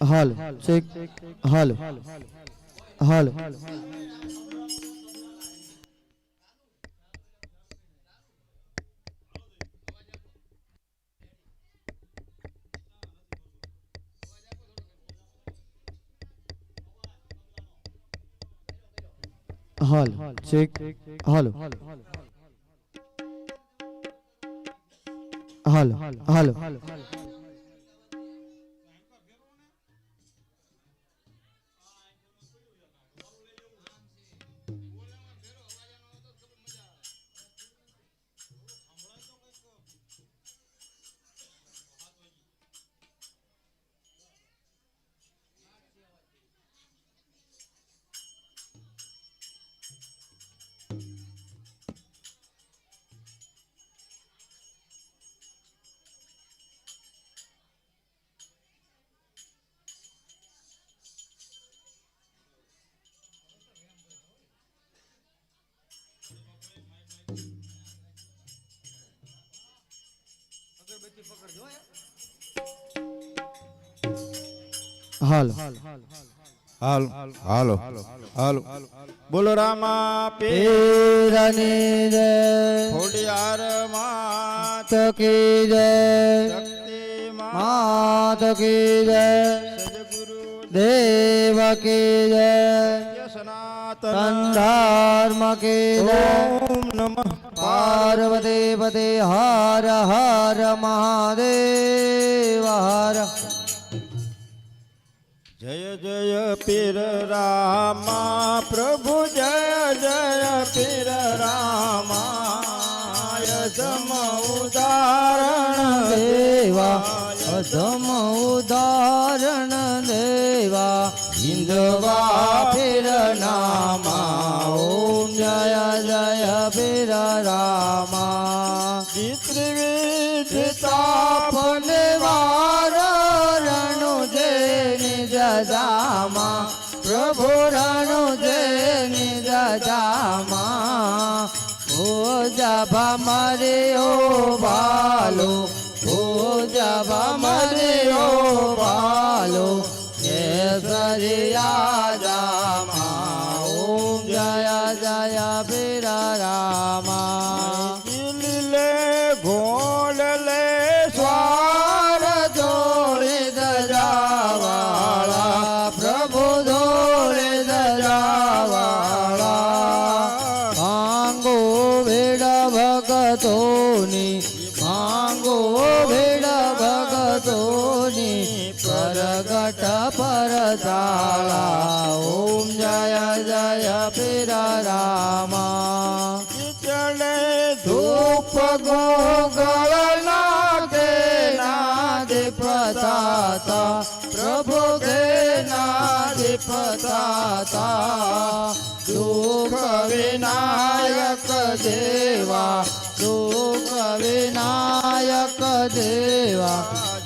હલ ચેક હલ હલ હલ ચેક હલ હલ હલ હાલો હાલો હાલો હાલો બોલો રામા પેરની જય ખોડિયાર માત કી જય માત કી જય સદગુરુ દેવ કી જય સનાતન ધર્મ કે ઓમ નમઃ પાર્વતી પદે હર હર મહાદેવ હર જય જય પીર રામા પ્રભુ જય જય પીર રામાય સમ ઉદાહરણ દેવા અધમ যাবা মারে ও ভালো ও যাবা মারে ও ভালো হে সরিয়া রামা ওম জয়া জয়া বেরা রামা गो पताता प्रभु पताता दुख विनायक देवा दुख विनायक देवा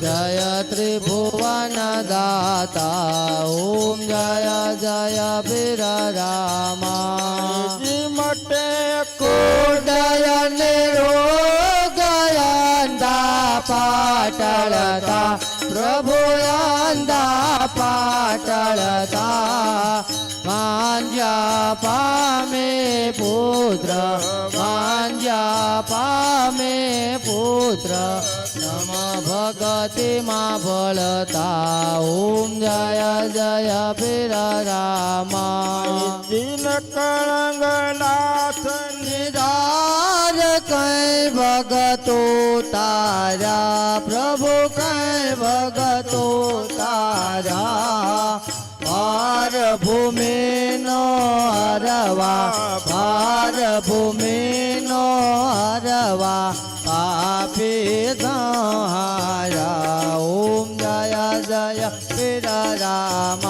जय त्रिभुवन दाता ओम जय जय वीर राम पाटळता प्रभुयांदा पाटळता मांजा पामे पुत्र मांजा पामे पुत्र नम भगती मा जया ओम जय जय बिर रामा दिन कळंगनाथ કઈ ભગતો તારા પ્રભુ કઈ ભગતો તારા ભાર ભૂમિ નો હરવા ભાર ભૂમિ નો હરવા પાપી હારા ઓમ જય જય શ્રી રામ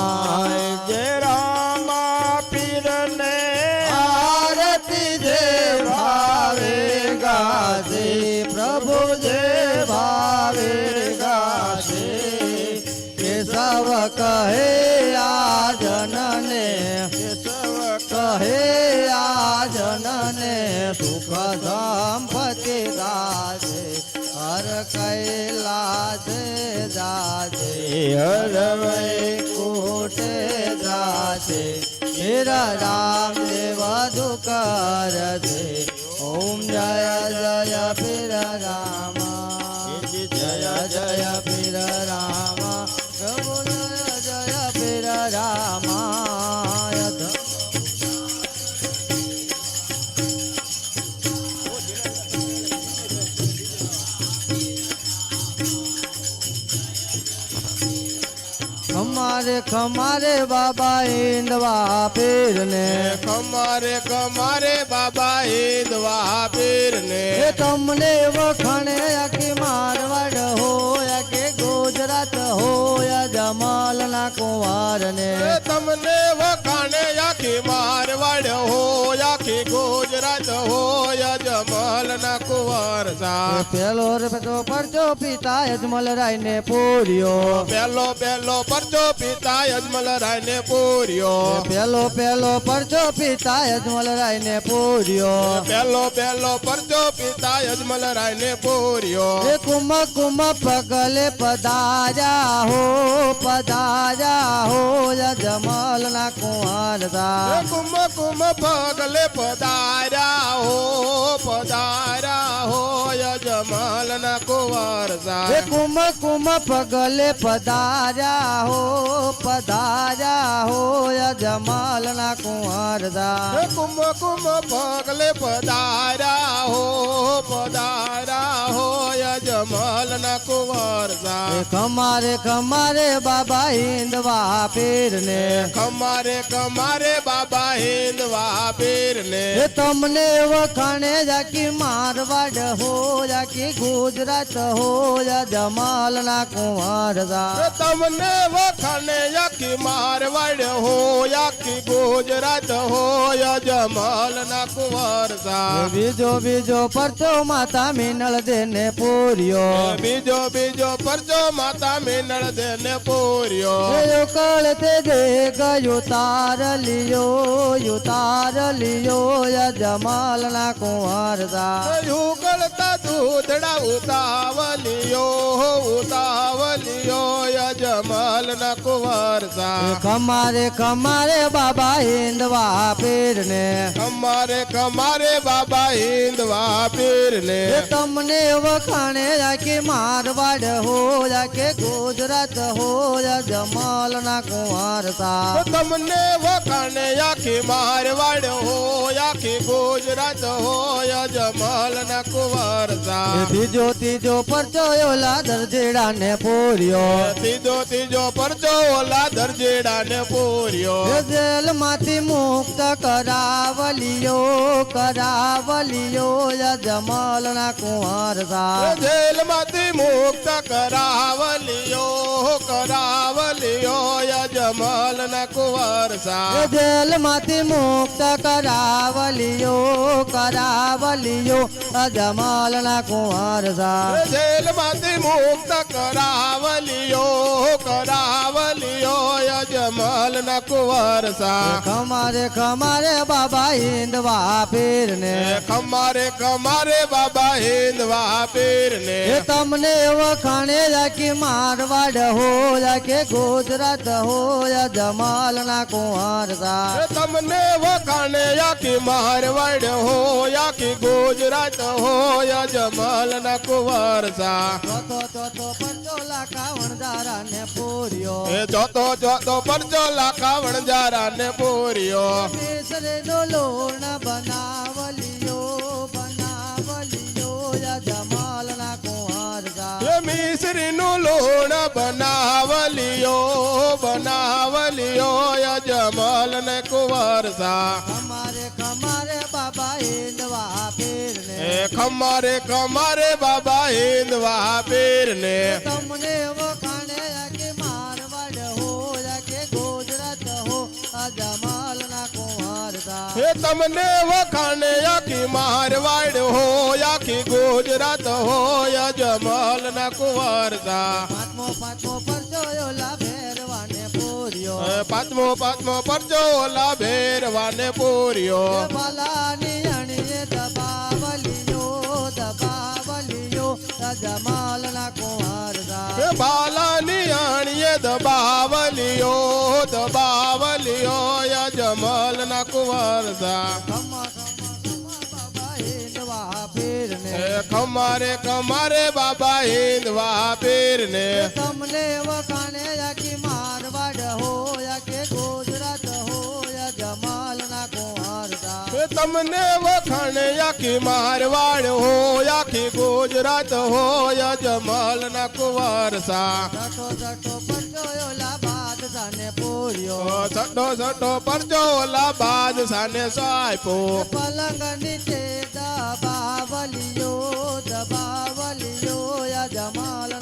પ્રભુ જે ભાવે ગાશે કેશવ કહે આ જનને કેશવ કહે આ જનને સુખ સંપતિ રાજે હર કૈલાસ જાજે હરવૈ કોટે જાજે મેરા રામ દેવ દુકાર છે ओम जय जय फिर राम कमारे बाबा इंदवा पीर ने कमारे कमारे बाबा इंदवा पीर ने तमने वखणे की मारवाड़ हो या के गुजरात हो या जमाल ना कुमार ने तमने पेलो पर जो पिता यजमल राय ने पूरियो पेलो पेलो परजो पिता यजमल राय ने पूरियो पहलो पर जो पिता यजमल राय ने पूरियो पेलो पेलो परजो पिता यजमल राय ने पूरियो कुम कुम पगले पदाजा हो पदाजा हो यजमल ना कुमार दा कुम कुम पगले पदारा हो पदारा हो आया जमाल न कुवारसा हे कुम कुम पगले पदारा हो पदारा हो या जमाल न कुंवर हे कुम कुम पगले पदारा हो पदारा हो या जमाल न कुवारसा कमारे कमारे बाबा इंदवा पीर ने कमारे कमारे બા હેન વા ભીર ને એ તમને વખાને જકી મારવાડ હોયાકી ગુજરાત હોયા જમલ ના કવરસા એ તમને વખાને જકી મારવાડ હોયાકી બોજરાત હોયા જમલ ના કવરસા બીજો બીજો પરજો માતા મેનળ દેને પૂર્યો બીજો બીજો પરજો માતા મેનળ દેને પૂર્યો એ ઓકલ તે દે ગયુ તાર લિયો લિયો યુતાર લિયો યજમાલના કુંવરદા करता दूधड़ा उतावलियो हो उतावलियो यजमाल नकुवार सा कमारे कमारे बाबा हिंदवा पीर ने कमारे कमारे बाबा हिंदवा पीर ने तमने वो खाने जाके मारवाड़ हो जाके गुजरात हो यजमाल नकुवार सा तमने वो खाने जाके मारवाड़ हो जाके गुजरात हो यजमाल વરસા ત્રીજો ત્રીજો પરચો ઓલા દરજેડા ને પૂર્યો ત્રીજો ત્રીજો દર્જો લા દરજેડા ને પોર્યો હે જેલમાંથી મુક્ત કરાવલિયો કરાવલિયો અજમલ ના કોવર સા હે જેલમાંથી મુક્ત કરાવલિયો કરાવલિયો અજમલ ના કોવર સા હે જેલમાંથી મુક્ત કરાવલિયો કરાવલિયો અજમલ ના કોવર સા હે જેલમાંથી મુક્ત करावलियो करावलियो यजमल न कुंवर सा कमारे कमारे बाबा हिंदवा पीर ने कमारे कमारे बाबा हिंदवा पीर ने तमने खाने जाके मारवाड़ हो जाके गुजरात हो या जमाल ना कुंवर सा तमने खाने जाके मारवाड़ हो या कि गुजरात हो या जमाल ना कुंवर सा तो तो, तो, तो પરજોલા કાવણજારા ને પૂર્યો એ જોતો જોતો પરજોલા કાવણજારા ને પૂર્યો કેસરે ડોલોણ બનાવલિયો બનાવલિયો યા જમાલ ના કુંવારજા એ મિસરી નું લોણ બનાવલિયો બનાવલિયો યા ને કુવારસા અમારે કમા बाबा खमारे खमारे बाबा हिंदवा पीरने तुमने वो खाने के मारवाड़ हो जाके गुजरात हो अजमाल ना कुमार हे तुमने वो खाने की मारवाड़ हो या की गुजरात हो या जमाल ना कुमार दा फातमो फातमो पर जो ला फेरवा पूरियो पद्म पद्म पर जो ला भेरवा ने पूरियो बालानियाणिए दबावलियो दबावलियो या जमल न कुंवरदा कमारे कमारे बाबा हिंदवा पीर ने तमने वाने या की मार हो या के या जमाल ना कुंवरदा तमने वखण या मारवाड़ हो या के गोजरात हो या जमाल ना कुंवरसा सा सटो पर जोयो लाबाद जाने पोरियो सटो सटो पर जोयो लाबाद जाने साईपो पलंग नीचे दबावलियो दबावलियो या जमाल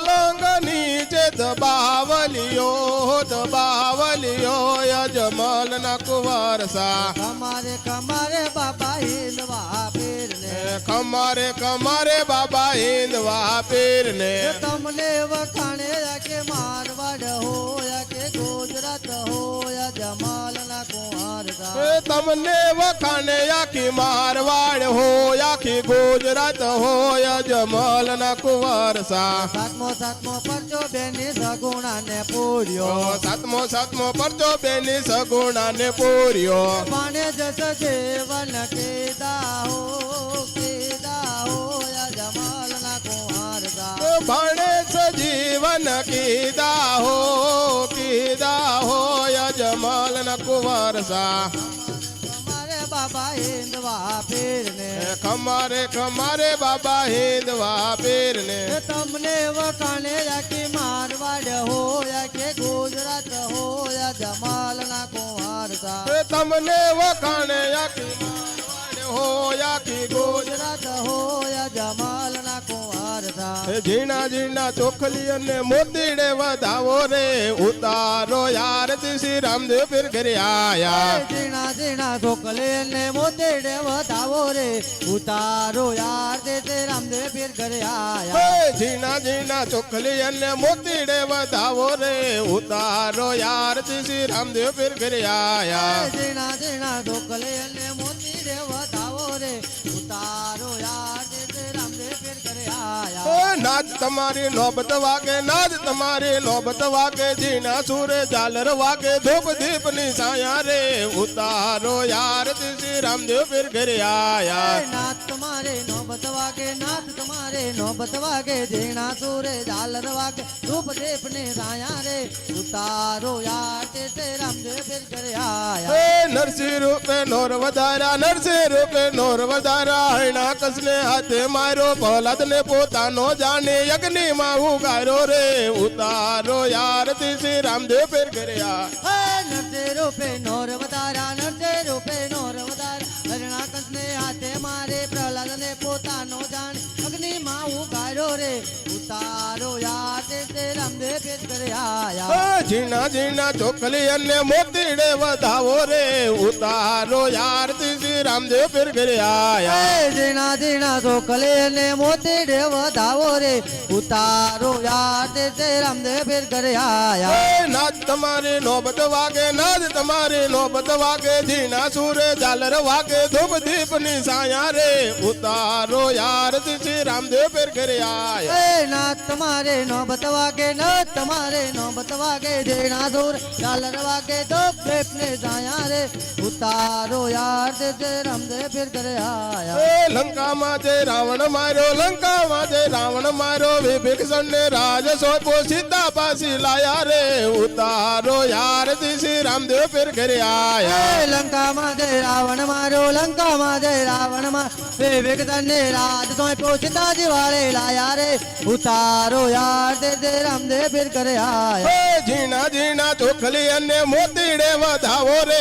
પલંગની જે દબાવલિયો દબાવલિયો યજમાન ના કુંવરસા કમારે કમારે બાબા હિંદવા પીરને કમારે કમારે બાબા હિંદવા ને તમને વખાણે કે મારવાડ હોય કે ગુજરાત હોય જમાલ तमने वखाने या की मारवाड़ हो या की गुजरात हो या जमाल ना कुवार सा सतमो सतमो पर जो बेनी सगुना ने पूरियो सतमो सतमो पर जो बेनी सगुना ने पूरियो माने जस जीवन के दाहो के दाहो या जमाल ना कुवार सा माने जस जीवन की दाहो સા અમારે બાબા હેદવા પીરને એ કમારે કમારે બાબા હેદવા પીરને એ તમને વકાણે આકી મારવાડ હોયા કે ગોજરાત હોયા જમલ ના કો વાત સા એ તમને વકાણે આકી મારવાડ હોયા કે ગોજરાત હોયા જમલ ઝીણા ઝીણા ચોખલી અને મોતીડે વધાવો રે ઉતારો યાર શ્રી રામદેવ પીર ઘરે આયા ઝીણા ઝીણા ચોખલી અને મોતીડે વધાવો રે ઉતારો યાર શ્રી રામદેવ પીર ઘરે આયા ઝીણા ઝીણા ચોખલી અને મોતીડે વધાવો રે ઉતારો યાર શ્રી રામદેવ પીર ઘરે આયા ઝીણા ઝીણા ચોખલી અને નાદ તમારી નોબત વાગે નાદ તમારી નોબત વાગે જીના સુરે ઝાલર વાગે ધૂપ દીપ ની સાયા રે ઉતારો યાર શ્રી રામદેવ પીર ઘરે આયા તમારે નોબત વાગે नाथ તમારે નોબત વાગે દેના સુરે જલન વાગે ધૂપ દેપ ને યા રે ઉતારો આરતી શ્રી રામ દેવglClear આયા હે નરસિ રૂપે નોરવધારા નરસિ રૂપે નોરવધારા ના કસલે હાથે માર્યો ભલાદને પોતાનો જાણે અગનીમાં ઉગાર્યો રે ઉતારો આરતી શ્રી રામ દેવglClear આયા હે નરસિ રૂપે નોરવધારા મારે પ્રહલાદ ને પોતાનો જાણ અગ્નિ માં ઉગાડ્યો રે ઉતારો યાર તે રામદેવ આયા ઝીણા ઝીણા ચોકલી અને મોતીડે વધાવો રે ઉતારો યાર रामदेव फिर फिर आया देना सो कले ने मोती देवा दावो रे उतारो यार दे से रामदेव फिर कर आया नाच तुम्हारे नौबत वागे नाच तुम्हारे नौबत वागे जीना सूरे जालर वागे धूप दीप निशाया रे उतारो यार दे से रामदेव फिर घर आया नाच तुम्हारे नौबत वागे नाच तुम्हारे नौबत वागे जीना सूरे जालर वागे धूप दीप निशाया रे उतारो यार दे लंका माते रावण मारो लंका माते रावण मारो विभीषण ने राजसोपो सीता पासी लाया रे उतारो यार दिसी रामदेव फिर घर आया लंका माते रावण मारो लंका माते रावण मारो विभीषण ने राजसोपो सीता जी वाले लाया रे उतारो यार दे दे रामदेव फिर घर आया जीना जीना चोखली अन्य मोत દીડે વધાવો રે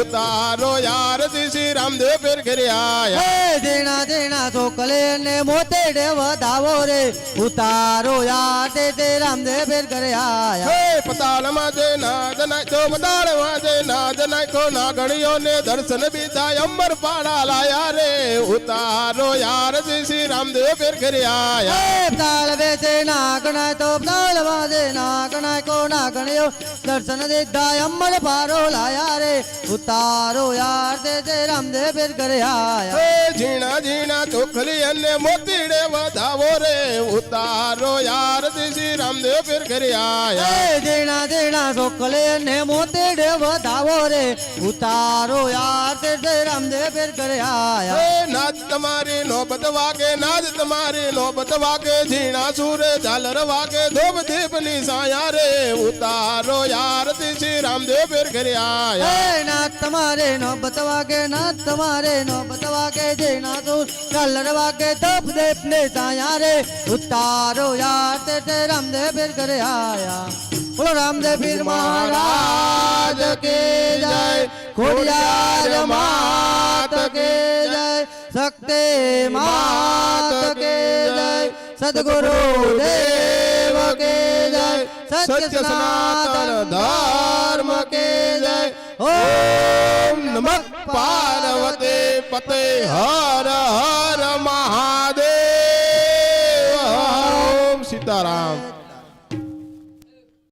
ઉતારો યાર શ્રી રામદેવ ફેર કર્યા देना देना सोकले तो ने मोते डे वो रे उतारो यार दे दे राम दे फिर कर आया पता ना देना जनाई तो पता ना देना जनाई को तो नागड़ियों ने दर्शन भी था अमर पाड़ा लाया रे उतारो यार दे राम दे फिर कर आया ताल वे से नागना तो ताल वाजे नागना को ना गणियों दर्शन दे था अमर पाड़ो लाया रे उतारो यार दे श्री राम दे फिर कर आया ઝીણા ઝીણા ચોખલી અને મોતીડે વધાવો રે ઉતારો યાર શ્રી રામદેવ ફિર કરી આયા ઝીણા ઝીણા ચોખલી અને મોતીડે વધાવો રે ઉતારો યાર શ્રી રામદેવ ફિર કરી આયા तमारी नौबत वागे नाज तमारी नौबत वागे झीणा सूर झालर वागे धोब देवनी साया रे उतारो यार तिशी रामदेव फिर घर आया ना तुम्हारे नौबत वागे ना तमारे नौबत वागे झीणा सूर झालर वागे धोब देवनी साया रे उतारो यार तेरे रामदेव फिर घर आया बोलो रामदेव फिर महाराज के जय खोलिया जमात के जय શક્તિ માત કે જય સદગુરુ દેવ કે જય સત્ય સનાતન ધર્મ કે જય ઓમ નમઃ પાર્વતે પતે હર હર મહાદેવ ઓમ સીતારામ